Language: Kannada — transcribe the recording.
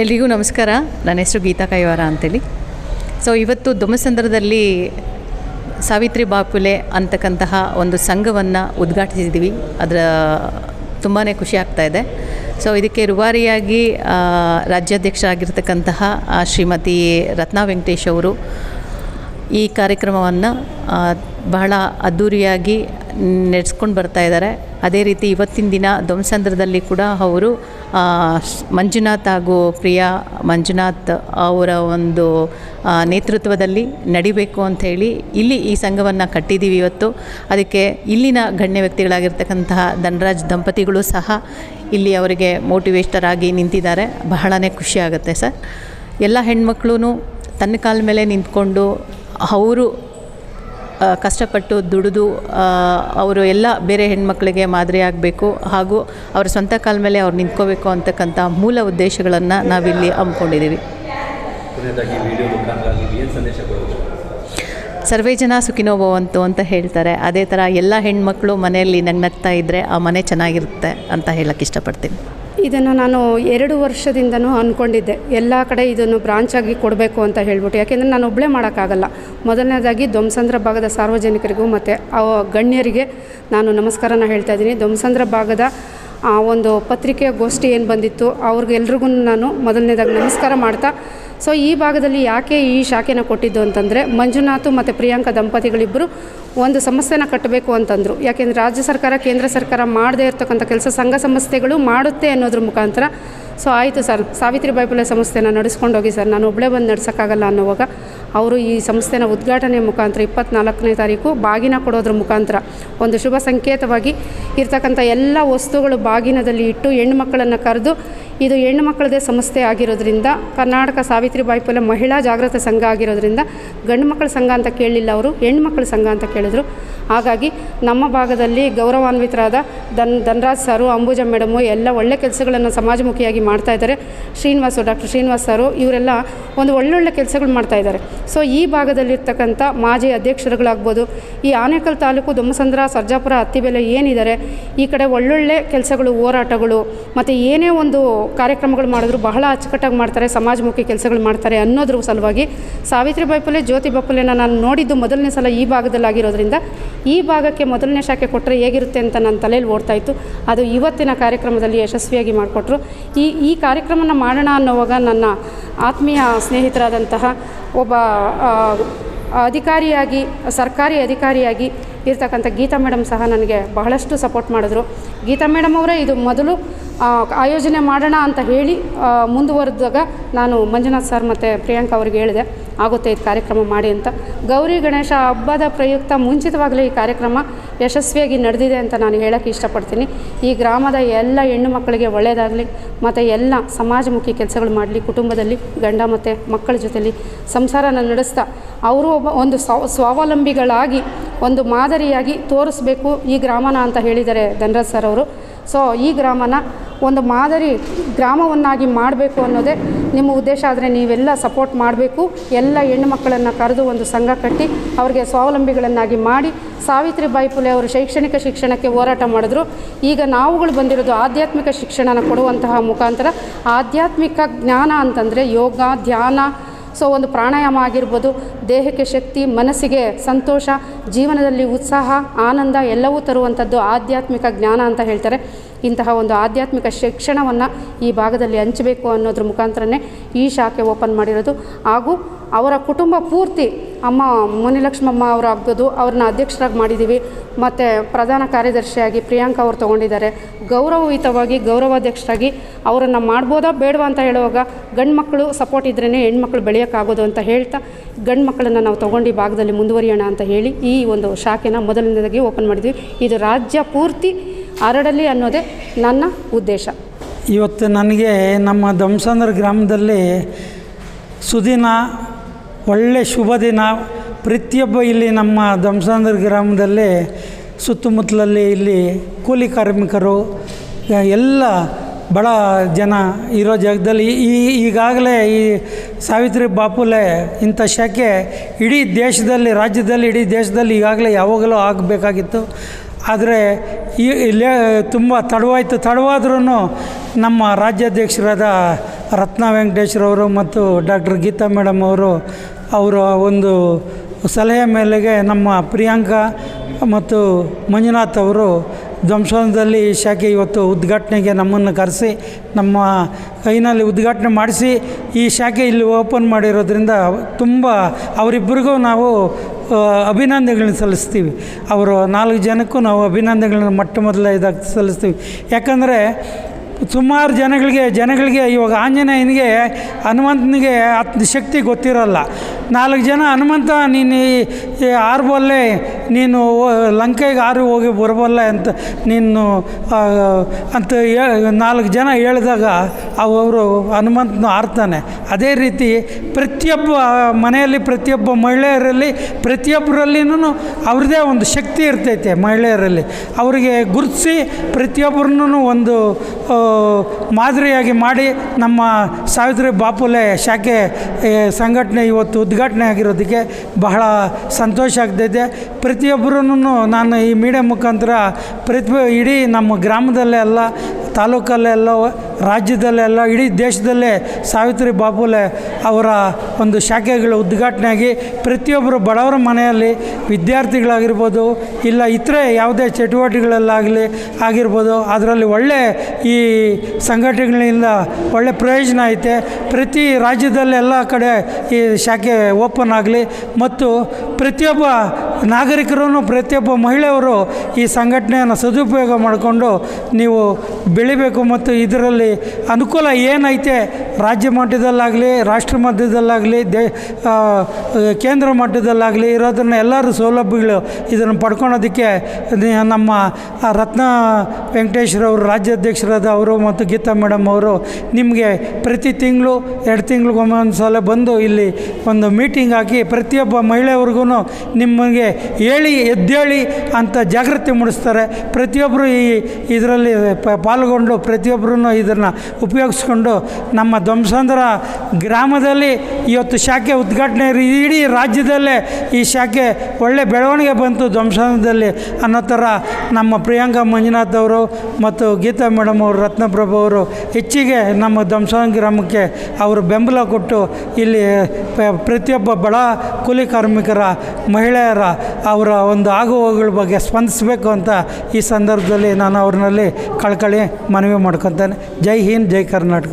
ಎಲ್ರಿಗೂ ನಮಸ್ಕಾರ. ನನ್ನ ಹೆಸರು ಗೀತಾ ಕೈವಾರ ಅಂತೇಳಿ. ಸೊ ಇವತ್ತು ದೊಮಸಂದ್ರದಲ್ಲಿ ಸಾವಿತ್ರಿ ಬಾಪುಲೆ ಅಂತಕ್ಕಂತಹ ಒಂದು ಸಂಘವನ್ನು ಉದ್ಘಾಟಿಸಿದ್ದೀವಿ ಅದರ ತುಂಬಾ ಖುಷಿ ಆಗ್ತಾ ಇದೆ. ಸೊ ಇದಕ್ಕೆ ರುವಾರಿಯಾಗಿ ರಾಜ್ಯಾಧ್ಯಕ್ಷರಾಗಿರ್ತಕ್ಕಂತಹ ಶ್ರೀಮತಿ ರತ್ನಾ ವೆಂಕಟೇಶ್ ಅವರು ಈ ಕಾರ್ಯಕ್ರಮವನ್ನು ಬಹಳ ಅದ್ಧೂರಿಯಾಗಿ ನಡೆಸ್ಕೊಂಡು ಬರ್ತಾ ಇದ್ದಾರೆ. ಅದೇ ರೀತಿ ಇವತ್ತಿನ ದಿನ ಧ್ವಂಸಂದ್ರದಲ್ಲಿ ಕೂಡ ಅವರು ಮಂಜುನಾಥ್ ಹಾಗೂ ಪ್ರಿಯಾ ಮಂಜುನಾಥ್ ಅವರ ಒಂದು ನೇತೃತ್ವದಲ್ಲಿ ನಡಿಬೇಕು ಅಂಥೇಳಿ ಇಲ್ಲಿ ಈ ಸಂಘವನ್ನು ಕಟ್ಟಿದ್ದೀವಿ ಇವತ್ತು. ಅದಕ್ಕೆ ಇಲ್ಲಿನ ಗಣ್ಯ ವ್ಯಕ್ತಿಗಳಾಗಿರ್ತಕ್ಕಂತಹ ಧನರಾಜ್ ದಂಪತಿಗಳು ಸಹ ಇಲ್ಲಿ ಅವರಿಗೆ ಮೋಟಿವೇಟರ್ ಆಗಿ ನಿಂತಿದ್ದಾರೆ. ಬಹಳನೇ ಖುಷಿ ಆಗುತ್ತೆ ಸರ್. ಎಲ್ಲ ಹೆಣ್ಮಕ್ಳು ತನ್ನ ಕಾಲ ಮೇಲೆ ನಿಂತ್ಕೊಂಡು ಅವರು ಕಷ್ಟಪಟ್ಟು ದುಡಿದು ಅವರು ಎಲ್ಲ ಬೇರೆ ಹೆಣ್ಮಕ್ಳಿಗೆ ಮಾದರಿ ಆಗಬೇಕು ಹಾಗೂ ಅವರ ಸ್ವಂತ ಕಾಲ ಮೇಲೆ ಅವ್ರು ನಿಂತ್ಕೋಬೇಕು ಅಂತಕ್ಕಂಥ ಮೂಲ ಉದ್ದೇಶಗಳನ್ನು ನಾವಿಲ್ಲಿ ಹಮ್ಮಿಕೊಂಡಿದ್ದೀವಿ. ಸರ್ವೇ ಜನ ಸುಖಿನೋ ಭವಂತು ಅಂತ ಹೇಳ್ತಾರೆ. ಅದೇ ಥರ ಎಲ್ಲ ಹೆಣ್ಮಕ್ಳು ಮನೆಯಲ್ಲಿ ನಗ್ನಗ್ತಾ ಇದ್ದರೆ ಆ ಮನೆ ಚೆನ್ನಾಗಿರುತ್ತೆ ಅಂತ ಹೇಳಕ್ಕೆ ಇಷ್ಟಪಡ್ತೀನಿ. ಇದನ್ನು ನಾನು ಎರಡು ವರ್ಷದಿಂದನೂ ಅಂದ್ಕೊಂಡಿದ್ದೆ ಎಲ್ಲ ಕಡೆ ಇದನ್ನು ಬ್ರಾಂಚಾಗಿ ಕೊಡಬೇಕು ಅಂತ ಹೇಳ್ಬಿಟ್ಟು. ಯಾಕೆಂದರೆ ನಾನು ಒಬ್ಬಳೇ ಮಾಡೋಕ್ಕಾಗಲ್ಲ. ಮೊದಲನೇದಾಗಿ ಧ್ವಂಸಂದ್ರ ಭಾಗದ ಸಾರ್ವಜನಿಕರಿಗೂ ಮತ್ತು ಆ ಗಣ್ಯರಿಗೆ ನಾನು ನಮಸ್ಕಾರನ ಹೇಳ್ತಾ ಇದ್ದೀನಿ. ಧ್ವಂಸಂದ್ರ ಭಾಗದ, ಆ, ಒಂದು ಪತ್ರಿಕೆಯ ಗೋಷ್ಠಿ ಏನು ಬಂದಿತ್ತು, ಅವ್ರಿಗೆಲ್ರಿಗೂ ನಾನು ಮೊದಲನೇದಾಗಿ ನಮಸ್ಕಾರ ಮಾಡ್ತಾ ಸೊ ಈ ಭಾಗದಲ್ಲಿ ಯಾಕೆ ಈ ಶಾಖೆನ ಕೊಟ್ಟಿದ್ದು ಅಂತಂದರೆ, ಮಂಜುನಾಥ್ ಮತ್ತು ಪ್ರಿಯಾಂಕಾ ದಂಪತಿಗಳಿಬ್ಬರು ಒಂದು ಸಂಸ್ಥೆನ ಕಟ್ಟಬೇಕು ಅಂತಂದರು. ಯಾಕೆಂದರೆ ರಾಜ್ಯ ಸರ್ಕಾರ, ಕೇಂದ್ರ ಸರ್ಕಾರ ಮಾಡದೇ ಇರ್ತಕ್ಕಂಥ ಕೆಲಸ, ಸಂಘ ಸಂಸ್ಥೆಗಳು ಮಾಡುತ್ತೆ ಅನ್ನೋದ್ರ ಮುಖಾಂತರ ಸೊ ಆಯಿತು ಸರ್. ಸಾವಿತ್ರಿ ಬಾಯ್ಪುಲೆ ಸಂಸ್ಥೆನ ನಡೆಸ್ಕೊಂಡು ಹೋಗಿ ಸರ್. ನಾನು ಒಬ್ಬಳೇ ಬಂದು ನಡ್ಸೋಕ್ಕಾಗಲ್ಲ ಅನ್ನೋವಾಗ ಅವರು ಈ ಸಂಸ್ಥೆನ ಉದ್ಘಾಟನೆ ಮುಖಾಂತರ ಇಪ್ಪತ್ನಾಲ್ಕನೇ ತಾರೀಕು ಬಾಗಿನ ಕೊಡೋದ್ರ ಮುಖಾಂತರ ಒಂದು ಶುಭ ಸಂಕೇತವಾಗಿ ಇರ್ತಕ್ಕಂಥ ಎಲ್ಲ ವಸ್ತುಗಳು ಬಾಗಿನದಲ್ಲಿ ಇಟ್ಟು ಹೆಣ್ಣುಮಕ್ಕಳನ್ನು ಕರೆದು ಇದು ಹೆಣ್ಣು ಮಕ್ಕಳದೇ ಸಂಸ್ಥೆ ಆಗಿರೋದ್ರಿಂದ ಕರ್ನಾಟಕ ಸಾವಿತ್ರಿ ಬಾಯ್ಪುಲೆ ಮಹಿಳಾ ಜಾಗೃತ ಸಂಘ ಆಗಿರೋದ್ರಿಂದ ಗಂಡು ಮಕ್ಕಳ ಸಂಘ ಅಂತ ಕೇಳಲಿಲ್ಲ ಅವರು ಹೆಣ್ಣು ಮಕ್ಕಳ ಸಂಘ ಅಂತ ಕೇಳಿದ್ರು. ಹಾಗಾಗಿ ನಮ್ಮ ಭಾಗದಲ್ಲಿ ಗೌರವಾನ್ವಿತರಾದ ಧನ್ ಧನ್ರಾಜ್ ಸಾರು, ಅಂಬುಜಾ ಮೇಡಮು ಎಲ್ಲ ಒಳ್ಳೆ ಕೆಲಸಗಳನ್ನು ಸಮಾಜಮುಖಿಯಾಗಿ ಮಾಡ್ತಾ ಇದ್ದಾರೆ. ಶ್ರೀನಿವಾಸು ಡಾಕ್ಟರ್ ಶ್ರೀನಿವಾಸ್ ಸರು ಇವರೆಲ್ಲ ಒಂದು ಒಳ್ಳೊಳ್ಳೆ ಕೆಲಸಗಳು ಮಾಡ್ತಾ ಇದ್ದಾರೆ. ಸೊ ಈ ಭಾಗದಲ್ಲಿರ್ತಕ್ಕಂಥ ಮಾಜಿ ಅಧ್ಯಕ್ಷರುಗಳಾಗ್ಬೋದು, ಈ ಆನೇಕಲ್ ತಾಲೂಕು ದೊಮ್ಮಸಂದ್ರ ಸರ್ಜಾಪುರ, ಹತ್ತಿಬೆಲೆ ಏನಿದ್ದಾರೆ, ಈ ಕಡೆ ಒಳ್ಳೊಳ್ಳೆ ಕೆಲಸಗಳು, ಹೋರಾಟಗಳು, ಮತ್ತು ಏನೇ ಒಂದು ಕಾರ್ಯಕ್ರಮಗಳು ಮಾಡಿದ್ರು ಬಹಳ ಅಚ್ಚುಕಟ್ಟಾಗಿ ಮಾಡ್ತಾರೆ, ಸಮಾಜಮುಖಿ ಕೆಲಸಗಳು ಮಾಡ್ತಾರೆ ಅನ್ನೋದ್ರ ಸಲುವಾಗಿ ಸಾವಿತ್ರಿ ಬಾಯ್ಪುಲೆ ಜ್ಯೋತಿ ಬಾಪುಲೆನ ನಾನು ನೋಡಿದ್ದು ಮೊದಲನೇ ಸಲ ಈ ಭಾಗದಲ್ಲಾಗಿರೋದ್ರಿಂದ, ಈ ಭಾಗಕ್ಕೆ ಮೊದಲನೇ ಶಾಖೆ ಕೊಟ್ಟರೆ ಹೇಗಿರುತ್ತೆ ಅಂತ ನನ್ನ ತಲೆಯಲ್ಲಿ ಓಡ್ತಾ ಇತ್ತು. ಅದು ಇವತ್ತಿನ ಕಾರ್ಯಕ್ರಮದಲ್ಲಿ ಯಶಸ್ವಿಯಾಗಿ ಮಾಡಿಕೊಟ್ರು. ಈ ಈ ಕಾರ್ಯಕ್ರಮನ ಮಾಡೋಣ ಅನ್ನೋವಾಗ ನನ್ನ ಆತ್ಮೀಯ ಸ್ನೇಹಿತರಾದಂತಹ ಒಬ್ಬ ಅಧಿಕಾರಿಯಾಗಿ, ಸರ್ಕಾರಿ ಅಧಿಕಾರಿಯಾಗಿ ಇರ್ತಕ್ಕಂಥ ಗೀತಾ ಮೇಡಮ್ ಸಹ ನನಗೆ ಬಹಳಷ್ಟು ಸಪೋರ್ಟ್ ಮಾಡಿದ್ರು. ಗೀತಾ ಮೇಡಮ್ ಅವರೇ, ಇದು ಮೊದಲು ಆಯೋಜನೆ ಮಾಡೋಣ ಅಂತ ಹೇಳಿ ಮುಂದುವರೆದಾಗ ನಾನು ಮಂಜುನಾಥ್ ಸರ್ ಮತ್ತು ಪ್ರಿಯಾಂಕಾ ಅವ್ರಿಗೆ ಹೇಳಿದೆ, ಆಗುತ್ತೆ ಇದು ಕಾರ್ಯಕ್ರಮ ಮಾಡಿ ಅಂತ. ಗೌರಿ ಗಣೇಶ ಹಬ್ಬದ ಪ್ರಯುಕ್ತ ಮುಂಚಿತವಾಗಲೇ ಈ ಕಾರ್ಯಕ್ರಮ ಯಶಸ್ವಿಯಾಗಿ ನಡೆದಿದೆ ಅಂತ ನಾನು ಹೇಳೋಕ್ಕೆ ಇಷ್ಟಪಡ್ತೀನಿ. ಈ ಗ್ರಾಮದ ಎಲ್ಲ ಹೆಣ್ಣು ಮಕ್ಕಳಿಗೆ ಒಳ್ಳೆಯದಾಗಲಿ, ಮತ್ತು ಎಲ್ಲ ಸಮಾಜಮುಖಿ ಕೆಲಸಗಳು ಮಾಡಲಿ, ಕುಟುಂಬದಲ್ಲಿ ಗಂಡ ಮತ್ತು ಮಕ್ಕಳ ಜೊತೆಯಲ್ಲಿ ಸಂಸಾರನ ನಡೆಸ್ತಾ, ಅವರು ಒಬ್ಬ ಒಂದು ಸ್ವಾವಲಂಬಿಗಳಾಗಿ, ಒಂದು ಮಾದರಿಯಾಗಿ ತೋರಿಸ್ಬೇಕು ಈ ಗ್ರಾಮನ ಅಂತ ಹೇಳಿದ್ದಾರೆ ಧನರಾಜ್ ಸರ್ ಅವರು. ಸೊ ಈ ಗ್ರಾಮನ ಒಂದು ಮಾದರಿ ಗ್ರಾಮವನ್ನಾಗಿ ಮಾಡಬೇಕು ಅನ್ನೋದೇ ನಿಮ್ಮ ಉದ್ದೇಶ. ಆದರೆ ನೀವೆಲ್ಲ ಸಪೋರ್ಟ್ ಮಾಡಬೇಕು. ಎಲ್ಲ ಹೆಣ್ಣು ಮಕ್ಕಳನ್ನು ಕರೆದು ಒಂದು ಸಂಘ ಕಟ್ಟಿ ಅವರಿಗೆ ಸ್ವಾವಲಂಬಿಗಳನ್ನಾಗಿ ಮಾಡಿ ಸಾವಿತ್ರಿ ಬಾಯಿ ಫುಲೆ ಅವರು ಶೈಕ್ಷಣಿಕ ಶಿಕ್ಷಣಕ್ಕೆ ಹೋರಾಟ ಮಾಡಿದ್ರು. ಈಗ ನಾವುಗಳು ಬಂದಿರೋದು ಆಧ್ಯಾತ್ಮಿಕ ಶಿಕ್ಷಣನ ಕೊಡುವಂತಹ ಮುಖಾಂತರ. ಆಧ್ಯಾತ್ಮಿಕ ಜ್ಞಾನ ಅಂತಂದರೆ ಯೋಗ, ಧ್ಯಾನ, ಸೊ ಒಂದು ಪ್ರಾಣಾಯಾಮ ಆಗಿರ್ಬೋದು, ದೇಹಕ್ಕೆ ಶಕ್ತಿ, ಮನಸ್ಸಿಗೆ ಸಂತೋಷ, ಜೀವನದಲ್ಲಿ ಉತ್ಸಾಹ, ಆನಂದ ಎಲ್ಲವೂ ತರುವಂಥದ್ದು ಆಧ್ಯಾತ್ಮಿಕ ಜ್ಞಾನ ಅಂತ ಹೇಳ್ತಾರೆ. ಇಂತಹ ಒಂದು ಆಧ್ಯಾತ್ಮಿಕ ಶಿಕ್ಷಣವನ್ನು ಈ ಭಾಗದಲ್ಲಿ ಹಂಚಬೇಕು ಅನ್ನೋದ್ರ ಮುಖಾಂತರನೇ ಈ ಶಾಖೆ ಓಪನ್ ಮಾಡಿರೋದು. ಹಾಗೂ ಅವರ ಕುಟುಂಬ ಪೂರ್ತಿ ಅಮ್ಮ ಮುನಿಲಕ್ಷ್ಮಮ್ಮ ಅವರು ಆಗ್ಬೋದು, ಅವ್ರನ್ನ ಅಧ್ಯಕ್ಷರಾಗಿ ಮಾಡಿದ್ದೀವಿ ಮತ್ತು ಪ್ರಧಾನ ಕಾರ್ಯದರ್ಶಿಯಾಗಿ ಪ್ರಿಯಾಂಕಾ ಅವರು ತೊಗೊಂಡಿದ್ದಾರೆ. ಗೌರವಯುತವಾಗಿ, ಗೌರವಾಧ್ಯಕ್ಷರಾಗಿ ಅವರನ್ನು ಮಾಡ್ಬೋದಾ ಬೇಡವಾ ಅಂತ ಹೇಳುವಾಗ ಗಂಡು ಮಕ್ಕಳು ಸಪೋರ್ಟ್ ಇದ್ರೇ ಹೆಣ್ಮಕ್ಳು ಬೆಳೆಯೋಕ್ಕಾಗೋದು ಅಂತ ಹೇಳ್ತಾ ಗಂಡು ಮಕ್ಕಳನ್ನು ನಾವು ತೊಗೊಂಡು ಭಾಗದಲ್ಲಿ ಮುಂದುವರಿಯೋಣ ಅಂತ ಹೇಳಿ ಈ ಒಂದು ಶಾಖೆನ ಮೊದಲನೇದಾಗಿ ಓಪನ್ ಮಾಡಿದ್ವಿ. ಇದು ರಾಜ್ಯ ಪೂರ್ತಿ ಹರಡಲಿ ಅನ್ನೋದೇ ನನ್ನ ಉದ್ದೇಶ. ಇವತ್ತು ನನಗೆ ನಮ್ಮ ದಂಸಂದ್ರ ಗ್ರಾಮದಲ್ಲಿ ಸುದಿನ, ಒಳ್ಳೆ ಶುಭ ದಿನ. ಪ್ರತಿಯೊಬ್ಬ ಇಲ್ಲಿ ನಮ್ಮ ದಂಸಂದ್ರ ಗ್ರಾಮದಲ್ಲಿ ಸುತ್ತಮುತ್ತಲಲ್ಲಿ ಇಲ್ಲಿ ಕೂಲಿ ಕಾರ್ಮಿಕರು, ಎಲ್ಲ ಬಡ ಜನ ಇರೋ ಜಾಗದಲ್ಲಿ ಈ ಈಗಾಗಲೇ ಈ ಸಾವಿತ್ರಿ ಬಾಪುಲೆ ಇಂಥ ಶಾಖೆ ಇಡೀ ದೇಶದಲ್ಲಿ, ರಾಜ್ಯದಲ್ಲಿ, ಇಡೀ ದೇಶದಲ್ಲಿ ಈಗಾಗಲೇ ಯಾವಾಗಲೂ ಆಗಬೇಕಾಗಿತ್ತು. ಆದರೆ ಈ ಇಲ್ಲೇ ತುಂಬ ತಡವಾಯಿತು. ತಡವಾದ್ರೂ ನಮ್ಮ ರಾಜ್ಯಾಧ್ಯಕ್ಷರಾದ ರತ್ನ ವೆಂಕಟೇಶ್ವರವರು ಮತ್ತು ಡಾಕ್ಟರ್ ಗೀತಾ ಮೇಡಮ್ ಅವರು, ಅವರ ಒಂದು ಸಲಹೆ ಮೇಲೆಗೆ ನಮ್ಮ ಪ್ರಿಯಾಂಕಾ ಮತ್ತು ಮಂಜುನಾಥ್ ಅವರು ಧ್ವಂಸದಲ್ಲಿ ಈ ಶಾಖೆ ಇವತ್ತು ಉದ್ಘಾಟನೆಗೆ ನಮ್ಮನ್ನು ಕರೆಸಿ, ನಮ್ಮ ಕೈನಲ್ಲಿ ಉದ್ಘಾಟನೆ ಮಾಡಿಸಿ ಈ ಶಾಖೆ ಇಲ್ಲಿ ಓಪನ್ ಮಾಡಿರೋದ್ರಿಂದ ತುಂಬ ಅವರಿಬ್ಬರಿಗೂ ನಾವು ಅಭಿನಂದನೆಗಳನ್ನ ಸಲ್ಲಿಸ್ತೀವಿ. ಅವರು ನಾಲ್ಕು ಜನಕ್ಕೂ ನಾವು ಅಭಿನಂದನೆಗಳನ್ನ ಮೊಟ್ಟ ಮೊದಲ ಇದಾಗಿ ಸಲ್ಲಿಸ್ತೀವಿ. ಯಾಕಂದರೆ ಸುಮಾರು ಜನಗಳಿಗೆ ಜನಗಳಿಗೆ ಇವಾಗ ಆಂಜನೇಯನಿಗೆ, ಹನುಮಂತನಿಗೆ ಅತ್ ಶಕ್ತಿ ಗೊತ್ತಿರಲ್ಲ. ನಾಲ್ಕು ಜನ, ಹನುಮಂತ, ನೀನು ಈ- ಆರ್ಬಲ್ಲೆ, ನೀನು ಲಂಕೆಗೆ ಆರು ಹೋಗಿ ಬರಬಲ್ಲೆ ಅಂತ ನೀನು ಅಂತ ನಾಲ್ಕು ಜನ ಹೇಳಿದಾಗ ಅವರು ಹನುಮಂತನ ಆರ್ತಾನೆ ಅದೇ ರೀತಿ ಪ್ರತಿಯೊಬ್ಬ ಮನೆಯಲ್ಲಿ ಪ್ರತಿಯೊಬ್ಬ ಮಹಿಳೆಯರಲ್ಲಿ, ಪ್ರತಿಯೊಬ್ಬರಲ್ಲಿನೂ ಅವ್ರದ್ದೇ ಒಂದು ಶಕ್ತಿ ಇರ್ತೈತೆ ಮಹಿಳೆಯರಲ್ಲಿ. ಅವರಿಗೆ ಗುರುತಿಸಿ ಪ್ರತಿಯೊಬ್ಬರನ್ನೂ ಒಂದು ಮಾದರಿಯಾಗಿ ಮಾಡಿ ನಮ್ಮ ಸಾವಿತ್ರಿ ಬಾಪುಲೆ ಶಾಖೆ ಸಂಘಟನೆ ಇವತ್ತು ಉದ್ಘಾಟನೆ ಆಗಿರೋದಕ್ಕೆ ಬಹಳ ಸಂತೋಷ ಆಗ್ತೈತೆ. ಪ್ರತಿಯೊಬ್ಬರೂ ನಾನು ಈ ಮೀಡಿಯಾ ಮುಖಾಂತರ ಪ್ರತಿ ಇಡೀ ನಮ್ಮ ಗ್ರಾಮದಲ್ಲೇ ಅಲ್ಲ, ತಾಲೂಕಲ್ಲೇ ಅಲ್ಲ ರಾಜ್ಯದಲ್ಲೆಲ್ಲ ಇಡೀ ದೇಶದಲ್ಲೇ ಸಾವಿತ್ರಿ ಬಾಪುಲೆ ಅವರ ಒಂದು ಶಾಖೆಗಳ ಉದ್ಘಾಟನೆ ಆಗಿ ಪ್ರತಿಯೊಬ್ಬರು ಬಡವರ ಮನೆಯಲ್ಲಿ ವಿದ್ಯಾರ್ಥಿಗಳಾಗಿರ್ಬೋದು, ಇಲ್ಲ ಇತರೆ ಯಾವುದೇ ಚಟುವಟಿಕೆಗಳಲ್ಲಾಗಲಿ ಆಗಿರ್ಬೋದು, ಅದರಲ್ಲಿ ಒಳ್ಳೆ ಈ ಸಂಘಟನೆಗಳಿಂದ ಒಳ್ಳೆ ಪ್ರಯೋಜನ ಐತೆ. ಪ್ರತಿ ರಾಜ್ಯದಲ್ಲೆಲ್ಲ ಕಡೆ ಈ ಶಾಖೆ ಓಪನ್ ಆಗಲಿ ಮತ್ತು ಪ್ರತಿಯೊಬ್ಬ ನಾಗರಿಕರೂ ಪ್ರತಿಯೊಬ್ಬ ಮಹಿಳೆಯವರು ಈ ಸಂಘಟನೆಯನ್ನು ಸದುಪಯೋಗ ಮಾಡಿಕೊಂಡು ನೀವು ಬೆಳಿಬೇಕು ಮತ್ತು ಇದರಲ್ಲಿ ಅನುಕೂಲ ಏನೈತೆ ರಾಜ್ಯ ಮಟ್ಟದಲ್ಲಾಗಲಿ, ರಾಷ್ಟ್ರ ಮಟ್ಟದಲ್ಲಾಗಲಿ, ದೇ ಕೇಂದ್ರ ಮಟ್ಟದಲ್ಲಾಗಲಿ ಇರೋದನ್ನ ಎಲ್ಲರೂ ಸೌಲಭ್ಯಗಳು ಇದನ್ನು ಪಡ್ಕೊಳೋದಕ್ಕೆ ನಮ್ಮ ರತ್ನ ವೆಂಕಟೇಶ್ವರವರು ರಾಜ್ಯಾಧ್ಯಕ್ಷರಾದ ಅವರು ಮತ್ತು ಗೀತಾ ಮೇಡಮ್ ಅವರು ನಿಮಗೆ ಪ್ರತಿ ತಿಂಗಳು, ಎರಡು ತಿಂಗಳಿಗೊಮ್ಮೆ ಒಂದು ಸಲ ಬಂದು ಇಲ್ಲಿ ಒಂದು ಮೀಟಿಂಗ್ ಹಾಕಿ ಪ್ರತಿಯೊಬ್ಬ ಮಹಿಳೆಯವ್ರಿಗೂ ನಿಮಗೆ ಹೇಳಿ, ಎದ್ದೇಳಿ ಅಂತ ಜಾಗೃತಿ ಮೂಡಿಸ್ತಾರೆ. ಪ್ರತಿಯೊಬ್ಬರು ಈ, ಇದರಲ್ಲಿ ಪ- ಪಾಲ್ಗೊಂಡು ಪ್ರತಿಯೊಬ್ಬರೂ ಇದನ್ನು ಉಪಯೋಗಿಸ್ಕೊಂಡು ನಮ್ಮ ಧ್ವಂಸಂದ್ರ ಗ್ರಾಮದಲ್ಲಿ ಇವತ್ತು ಶಾಖೆ ಉದ್ಘಾಟನೆ ಇಡೀ ರಾಜ್ಯದಲ್ಲೇ ಈ ಶಾಖೆ ಒಳ್ಳೆ ಬೆಳವಣಿಗೆ ಬಂತು ಧ್ವಂಸಂದ್ರದಲ್ಲಿ ಅನ್ನೋ ಥರ ನಮ್ಮ ಪ್ರಿಯಾಂಕಾ ಮಂಜುನಾಥ್ ಅವರು ಮತ್ತು ಗೀತಾ ಮೇಡಮ್ ಅವರು, ರತ್ನಪ್ರಭು ಅವರು ಹೆಚ್ಚಿಗೆ ನಮ್ಮ ಧ್ವಂಸನ ಗ್ರಾಮಕ್ಕೆ ಅವರು ಬೆಂಬಲ ಕೊಟ್ಟು ಇಲ್ಲಿ ಪ್ರತಿಯೊಬ್ಬ ಬಡ ಕೂಲಿ ಕಾರ್ಮಿಕರ, ಮಹಿಳೆಯರ ಅವರ ಒಂದು ಆಗುಹೋಗುಗಳ ಬಗ್ಗೆ ಸ್ಪಂದಿಸಬೇಕು ಅಂತ ಈ ಸಂದರ್ಭದಲ್ಲಿ ನಾನು ಅವ್ರನ್ನಲ್ಲಿ ಮನವಿ ಮಾಡ್ಕೊತಾನೆ. ಜೈ ಹಿಂದ್ ಜೈ ಕರ್ನಾಟಕ.